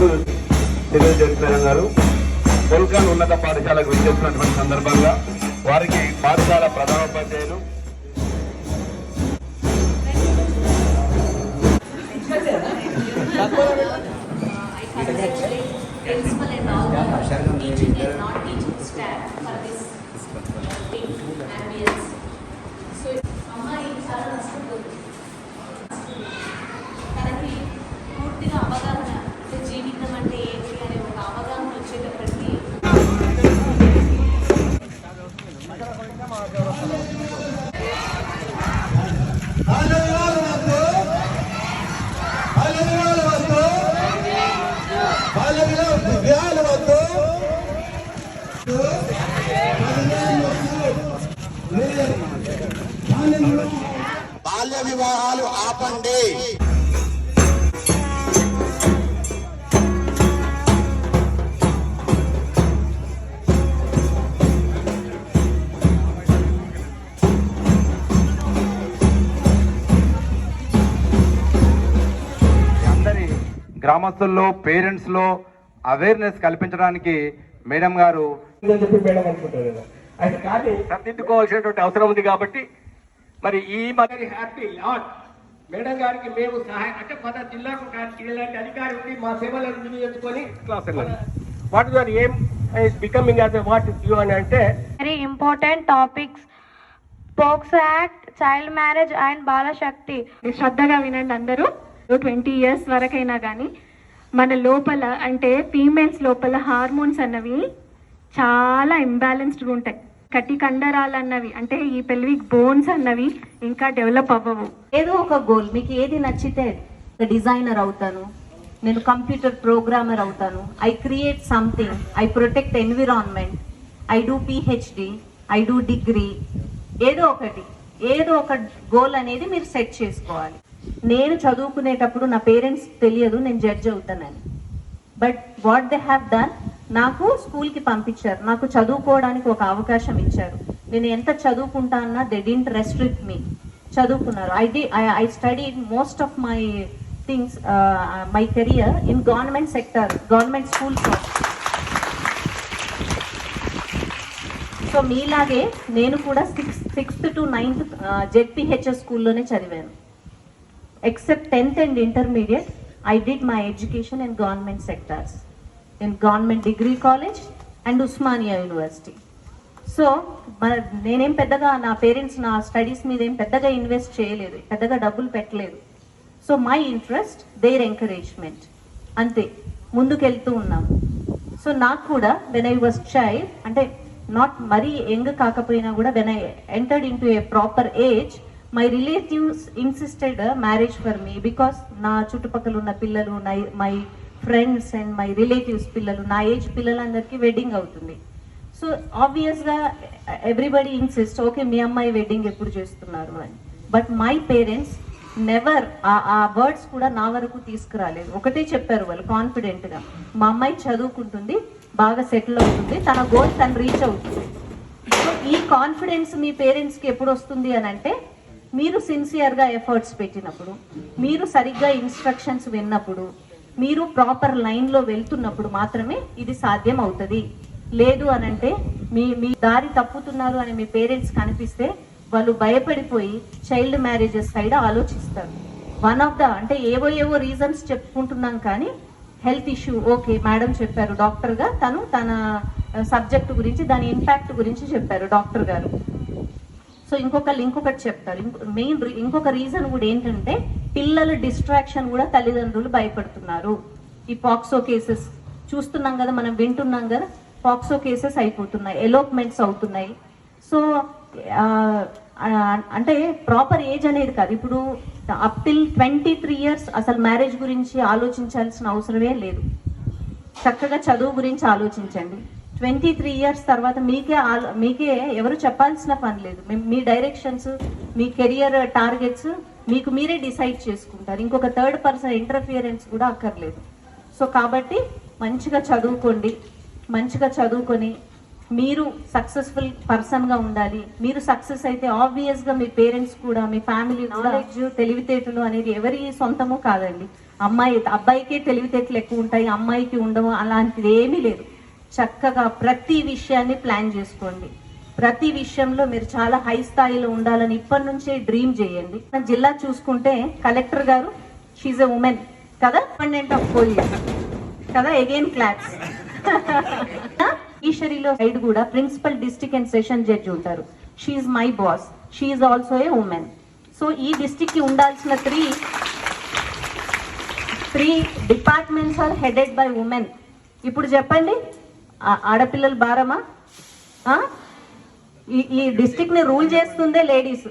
ముందు తెలియజేస్తున్నారా గారు పుల్కాన్ ఉన్నత పాఠశాలకు విచ్చేసినటువంటి సందర్భంగా వారికి పాఠశాల ప్రధానోపాధ్యాయులు and هذا గ్రామస్తుల్లో పేరెంట్స్లో అవేర్నెస్ కల్పించడానికి మేడం గారు సర్దిద్దుకోవాల్సినటువంటి అవసరం ఉంది కాబట్టి మరి ఈ మదర్ హ్యాపీ లాట్. మేడం గారికి మేము సహాయం అంటే మన జిల్లాకు ఇలాంటి అధికారి ఉండి మా సేవలను వినియోగించుకొని what your aim becoming as what you అని అంటే very important topics. POCSO act child marriage and Balashakti శ్రద్ధగా వినండి అందరూ. ట్వంటీ ఇయర్స్ వరకైనా కానీ మన లోపల అంటే ఫీమేల్స్ లోపల హార్మోన్స్ అన్నవి చాలా ఇంబ్యాలెన్స్డ్గా ఉంటాయి. కటి కండరాలు అన్నవి అంటే ఈ పెల్విక్ బోన్స్ అన్నవి ఇంకా డెవలప్ అవ్వవు. ఏదో ఒక గోల్ మీకు ఏది నచ్చితే డిజైనర్ అవుతాను నేను కంప్యూటర్ ప్రోగ్రామర్ అవుతాను I create something I protect environment I do PhD I do degree ఏదో ఒకటి ఏదో ఒక గోల్ అనేది మీరు సెట్ చేసుకోవాలి. నేను చదువుకునేటప్పుడు నా పేరెంట్స్ తెలియదు నేను జడ్జ్ అవుతానని. But what they have done నాకు స్కూల్కి పంపించారు. నాకు చదువుకోవడానికి ఒక అవకాశం ఇచ్చారు. నేను ఎంత చదువుకుంటా అన్నా దే డింట్ రెస్ట్రిక్ట్ మీ చదువుకున్నారు. I D I study most of my things my career in government sector government schools so మీలాగే నేను కూడా sixth sixth to ninth ZPHS స్కూల్లోనే చదివాను. Except 10th and intermediate, I did my education in government sectors, in government degree college and Usmania University. So మన నేనేం పెద్దగా నా parents నా స్టడీస్ మీద ఏం పెద్దగా ఇన్వెస్ట్ చేయలేదు పెద్దగా డబ్బులు పెట్టలేదు. So my interest their encouragement అంతే ముందుకెళ్తూ ఉన్నాం. సో నాకు కూడా వెన్ ఐ వాజ్ చైల్డ్ అంటే నాట్ మరీ యంగ్ కాకపోయినా కూడా when I entered into a proper age my relatives insisted marriage for me because నా చుట్టుపక్కల ఉన్న పిల్లలు నా my friends and my relatives పిల్లలు నా ఏజ్ పిల్లలందరికీ వెడ్డింగ్ అవుతుంది. సో ఆబ్వియస్గా ఎవ్రీబడి ఇన్సిస్ట్ ఓకే మీ అమ్మాయి వెడ్డింగ్ ఎప్పుడు చేస్తున్నారు? అని. బట్ మై పేరెంట్స్ నెవర్ ఆ వర్డ్స్ కూడా నా వరకు తీసుకురాలేదు. ఒకటే చెప్పారు వాళ్ళు కాన్ఫిడెంట్గా మా అమ్మాయి చదువుకుంటుంది బాగా సెటిల్ అవుతుంది తన గోల్ తను రీచ్ అవుతుంది. సో ఈ కాన్ఫిడెన్స్ మీ పేరెంట్స్కి ఎప్పుడు వస్తుంది అని అంటే మీరు సిన్సియర్గా ఎఫర్ట్స్ పెట్టినప్పుడు మీరు సరిగ్గా ఇన్స్ట్రక్షన్స్ విన్నప్పుడు మీరు ప్రాపర్ లైన్లో వెళ్తున్నప్పుడు మాత్రమే ఇది సాధ్యం అవుతుంది లేదు అనంటే మీ మీ దారి తప్పుతున్నారు అని మీ పేరెంట్స్ కనిపిస్తే వాళ్ళు భయపడిపోయి చైల్డ్ మ్యారేజెస్ సైడ్ ఆలోచిస్తారు. వన్ ఆఫ్ ద అంటే ఏవో ఏవో రీజన్స్ చెప్పుకుంటున్నాం కానీ హెల్త్ ఇష్యూ ఓకే మేడం చెప్పారు. డాక్టర్గా తను తన uh, సబ్జెక్ట్ గురించి దాని ఇంపాక్ట్ గురించి చెప్పారు డాక్టర్ గారు. సో ఇంకొకళ్ళు ఇంకొకటి చెప్తారు. మెయిన్ ఇంకొక రీజన్ కూడా ఏంటంటే పిల్లల డిస్ట్రాక్షన్ కూడా తల్లిదండ్రులు భయపడుతున్నారు. ఈ పాక్సో కేసెస్ చూస్తున్నాం కదా మనం వింటున్నాం కదా పాక్సో కేసెస్ అయిపోతున్నాయి ఎలోప్మెంట్స్ అవుతున్నాయి. సో అంటే ప్రాపర్ ఏజ్ అనేది కాదు. ఇప్పుడు up till twenty three years అసలు మ్యారేజ్ గురించి ఆలోచించాల్సిన అవసరమే లేదు. చక్కగా చదువు గురించి ఆలోచించండి. ట్వంటీ త్రీ ఇయర్స్ తర్వాత మీకే మీకే ఎవరు చెప్పాల్సిన పని లేదు. మీ- మీ డైరెక్షన్స్ మీ కెరియర్ టార్గెట్స్ మీకు మీరే డిసైడ్ చేసుకుంటారు. ఇంకొక థర్డ్ పర్సన్ ఇంటర్ఫియరెన్స్ కూడా అక్కర్లేదు. సో కాబట్టి మంచిగా చదువుకోండి. మంచిగా చదువుకొని మీరు సక్సెస్ఫుల్ పర్సన్గా ఉండాలి. మీరు సక్సెస్ అయితే ఆబ్వియస్గా మీ పేరెంట్స్ కూడా మీ ఫ్యామిలీ నాలెడ్జ్ తెలివితేటలు అనేది ఎవరి సొంతము కాదండి. అమ్మాయి అబ్బాయికే తెలివితేటలు ఎక్కువ ఉంటాయి అమ్మాయికి ఉండవు అలాంటిది ఏమీ లేదు. చక్కగా ప్రతి విషయాన్ని ప్లాన్ చేసుకోండి. ప్రతి విషయంలో మీరు చాలా హై స్థాయిలో ఉండాలని ఇప్పటి నుంచే డ్రీమ్ చేయండి. మన జిల్లా చూసుకుంటే కలెక్టర్ గారు షీజ్ ఎ ఉమెన్ కదా? డిపెండెంట్ ఆఫ్ పోలీస్ కదా? అగైన్ క్లాప్స్ ఈశ్వరిలో సైడ్ కూడా principal district and session judge ఉంటారు. She's my boss she's also a woman so ఈ డిస్టిక్కి కి ఉండాల్సిన three three departments are headed by women ఇప్పుడు చెప్పండి. ఆడపిల్లలు భారమా? ఈ ఈ ని రూల్ చేస్తుందే లేడీస్